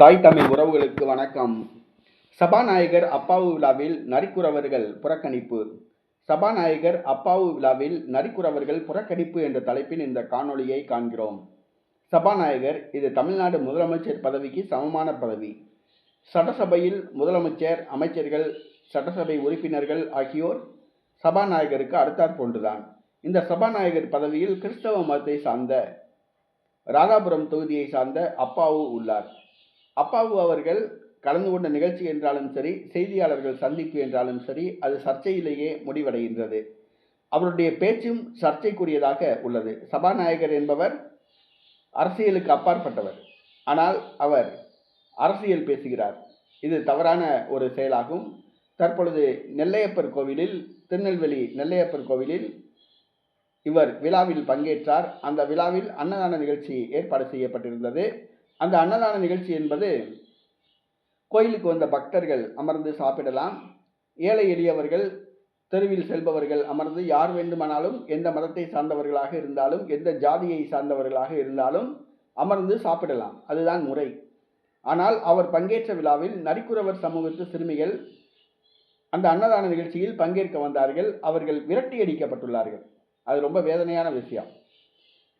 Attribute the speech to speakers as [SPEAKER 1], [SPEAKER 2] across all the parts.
[SPEAKER 1] தாய் தமிழ் உறவுகளுக்கு வணக்கம். சபாநாயகர் அப்பாவு விழாவில் நரிக்குறவர்கள் புறக்கணிப்பு. சபாநாயகர் அப்பாவு விழாவில் நரிக்குறவர்கள் புறக்கணிப்பு என்ற தலைப்பில் இந்த காணொளியை காண்கிறோம். சபாநாயகர் இது தமிழ்நாடு முதலமைச்சர் பதவிக்கு சமமான பதவி. சட்டசபையில் முதலமைச்சர் அமைச்சர்கள் சட்டசபை உறுப்பினர்கள் ஆகியோர் சபாநாயகருக்கு அடுத்தாற் போன்றுதான். இந்த சபாநாயகர் பதவியில் கிறிஸ்தவ மதத்தை சார்ந்த ராதாபுரம் தொகுதியை சார்ந்த அப்பாவு உள்ளார். அப்பாவு அவர்கள் கலந்து கொண்ட நிகழ்ச்சி என்றாலும் சரி செய்தியாளர்கள் சந்திப்பு என்றாலும் சரி அது சர்ச்சையிலேயே முடிவடைகின்றது. அவருடைய பேச்சும் சர்ச்சைக்குரியதாக உள்ளது. சபாநாயகர் என்பவர் அரசியலுக்கு அப்பாற்பட்டவர். ஆனால் அவர் அரசியல் பேசுகிறார். இது தவறான ஒரு செயலாகும். தற்பொழுது நெல்லையப்பர் கோவிலில் திருநெல்வேலி நெல்லையப்பர் கோவிலில் இவர் விழாவில் பங்கேற்றார். அந்த விழாவில் அன்னதான நிகழ்ச்சி ஏற்பாடு செய்யப்பட்டிருந்தது. அந்த அன்னதான நிகழ்ச்சி என்பது கோயிலுக்கு வந்த பக்தர்கள் அமர்ந்து சாப்பிடலாம். ஏழை எளியவர்கள் தெருவில் செல்பவர்கள் அமர்ந்து யார் வேண்டுமானாலும் எந்த மதத்தை சார்ந்தவர்களாக இருந்தாலும் எந்த ஜாதியை சார்ந்தவர்களாக இருந்தாலும் அமர்ந்து சாப்பிடலாம். அதுதான் முறை. ஆனால் அவர் பங்கேற்ற விழாவில் நரிக்குறவர் சமூகத்து சிறுமிகள் அந்த அன்னதான நிகழ்ச்சியில் பங்கேற்க வந்தார்கள். அவர்கள் விரட்டி அடிக்கப்பட்டுள்ளார்கள் அது ரொம்ப வேதனையான விஷயம்.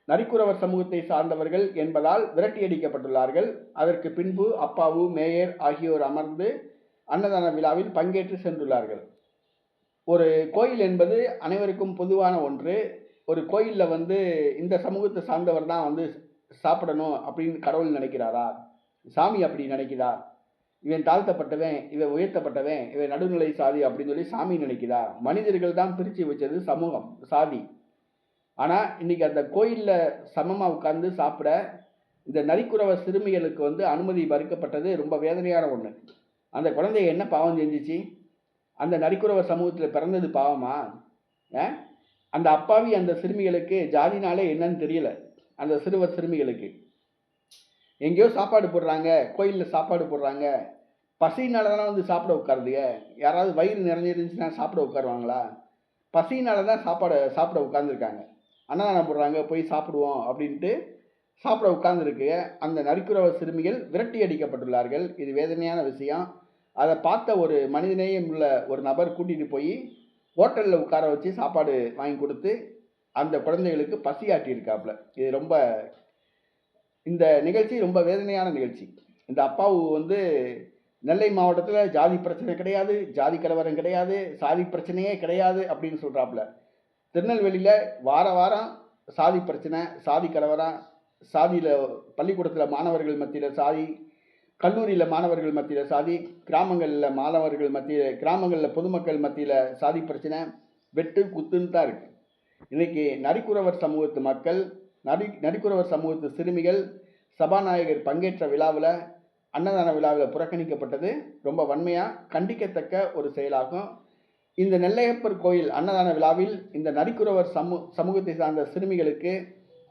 [SPEAKER 1] நரிக்குறவர் சமூகத்தை சார்ந்தவர்கள் என்பதால் விரட்டியடிக்கப்பட்டுள்ளார்கள். அதற்கு பின்பு அப்பாவு மேயர் ஆகியோர் அமர்ந்து அன்னதான விழாவில் பங்கேற்று சென்றுள்ளார்கள். ஒரு கோயில் என்பது அனைவருக்கும் பொதுவான ஒன்று. ஒரு கோயிலில் வந்து இந்த சமூகத்தை சார்ந்தவர் தான் வந்து சாப்பிடணும் அப்படின்னு கடவுள் நினைக்கிறாரா? சாமி அப்படி நினைக்குதா? இவன் தாழ்த்தப்பட்டவன் இவன் உயர்த்தப்பட்டவன் இவன் நடுநிலை சாதி அப்படின்னு சொல்லி சாமி நினைக்குதா? மனிதர்கள் தான் பிரித்து வச்சது சமூகம் சாதி. ஆனால் இன்னைக்கு அந்த கோயிலில் சமமாக உட்கார்ந்து சாப்பிட இந்த நரிக்குறவ சிறுமிகளுக்கு வந்து அனுமதி மறுக்கப்பட்டது ரொம்ப வேதனையான ஒன்று அந்த குழந்தைய என்ன பாவம் செஞ்சிச்சு? அந்த நரிக்குறவ சமூகத்தில் பிறந்தது பாவமா? அந்த அப்பாவி அந்த சிறுமிகளுக்கு ஜாதினாலே என்னன்னு தெரியல. அந்த சிறுவர் சிறுமிகளுக்கு. எங்கேயோ சாப்பாடு போடுறாங்க கோயிலில் சாப்பாடு போடுறாங்க. பசினால தானே வந்து சாப்பிட உட்காருதுங்க? யாராவது வயிறு நிறைஞ்சிருந்துச்சுன்னா சாப்பிட உட்காருவாங்களா? பசினால தான் சாப்பாடு சாப்பிட உட்காந்துருக்காங்க அன்னதானம் போடுறாங்க போய் சாப்பிடுவோம் அப்படின்ட்டு சாப்பிட உட்கார்ந்துருக்கு. அந்த நரிக்குறவ சிறுமிகள் விரட்டி அடிக்கப்பட்டுள்ளார்கள். இது வேதனையான விஷயம். அதை பார்த்த ஒரு மனிதநேயம் உள்ள ஒரு நபர் கூட்டிகிட்டு போய் ஹோட்டலில் உட்கார வச்சு சாப்பாடு வாங்கி கொடுத்து அந்த குழந்தைகளுக்கு பசி ஆட்டியிருக்காப்புல இது ரொம்ப இந்த நிகழ்ச்சி ரொம்ப வேதனையான நிகழ்ச்சி. இந்த அப்பாவு வந்து நெல்லை மாவட்டத்தில் ஜாதி பிரச்சனை கிடையாது ஜாதி கலவரம் கிடையாது சாதி பிரச்சனையே கிடையாது அப்படின்னு சொல்கிறாப்புல திருநெல்வேலியில் வார வாரம் சாதி பிரச்சனை சாதி கலவரம் சாதியில் பள்ளிக்கூடத்தில் மாணவர்கள் மத்தியில் சாதி கல்லூரியில் மாணவர்கள் மத்தியில் சாதி கிராமங்களில் மாணவர்கள் மத்தியில் கிராமங்களில் பொதுமக்கள் மத்தியில் சாதி பிரச்சனை வெட்டு குத்துன்னு தான் இருக்குது இன்றைக்கி நரிக்குறவர் சமூகத்து மக்கள் நரி நரிக்குறவர் சமூகத்து சிறுமிகள் சபாநாயகர் பங்கேற்ற விழாவில் அன்னதான விழாவில் புறக்கணிக்கப்பட்டது. ரொம்ப வன்மையாக கண்டிக்கத்தக்க ஒரு செயலாகும். இந்த நெல்லையப்பர் கோயில் அன்னதான விழாவில் இந்த நரிக்குறவர் சமூ சமூகத்தை சார்ந்த சிறுமிகளுக்கு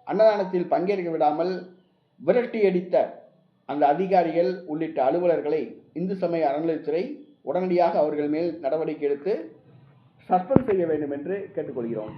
[SPEAKER 1] அன்னதானத்தில் பங்கேற்க விடாமல் விரட்டி அடித்த அந்த அதிகாரிகள் உள்ளிட்ட அலுவலர்களை இந்து சமய அறநிலைத்துறை உடனடியாக அவர்கள் மேல் நடவடிக்கை எடுத்து சஸ்பெண்ட் செய்ய வேண்டும் என்று கேட்டுக்கொள்கிறோம்.